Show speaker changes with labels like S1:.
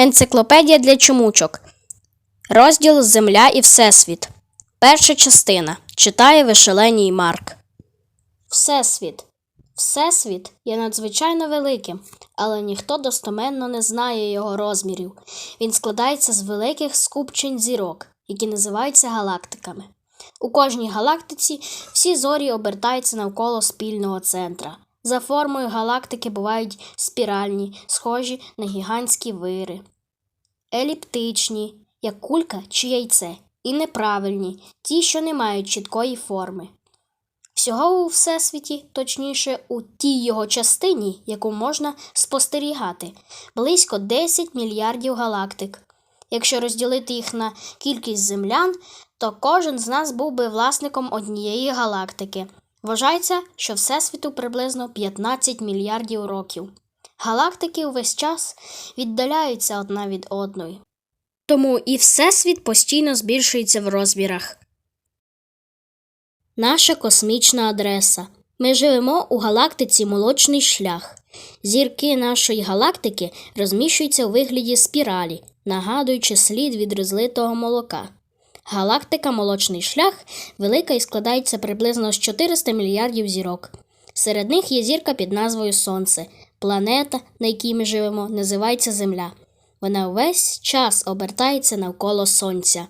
S1: Енциклопедія для чомучок. Розділ Земля і Всесвіт. Перша частина. Читає Вишеленій Марк. Всесвіт. Всесвіт є надзвичайно великим, але ніхто достоменно не знає його розмірів. Він складається з великих скупчень зірок, які називаються галактиками. У кожній галактиці всі зорі обертаються навколо спільного центра. За формою галактики бувають спіральні, схожі на гігантські вири, еліптичні, як кулька чи яйце, і неправильні, ті, що не мають чіткої форми. Всього у Всесвіті, точніше, у тій його частині, яку можна спостерігати, близько 10 мільярдів галактик. Якщо розділити їх на кількість землян, то кожен з нас був би власником однієї галактики. Вважається, що Всесвіту приблизно 15 мільярдів років. Галактики увесь час віддаляються одна від одної. Тому і Всесвіт постійно збільшується в розмірах. Наша космічна адреса. Ми живемо у галактиці Молочний шлях. Зірки нашої галактики розміщуються у вигляді спіралі, нагадуючи слід від розлитого молока. Галактика Молочний шлях велика і складається приблизно з 400 мільярдів зірок. Серед них є зірка під назвою Сонце. Планета, на якій ми живемо, називається Земля. Вона увесь час обертається навколо Сонця.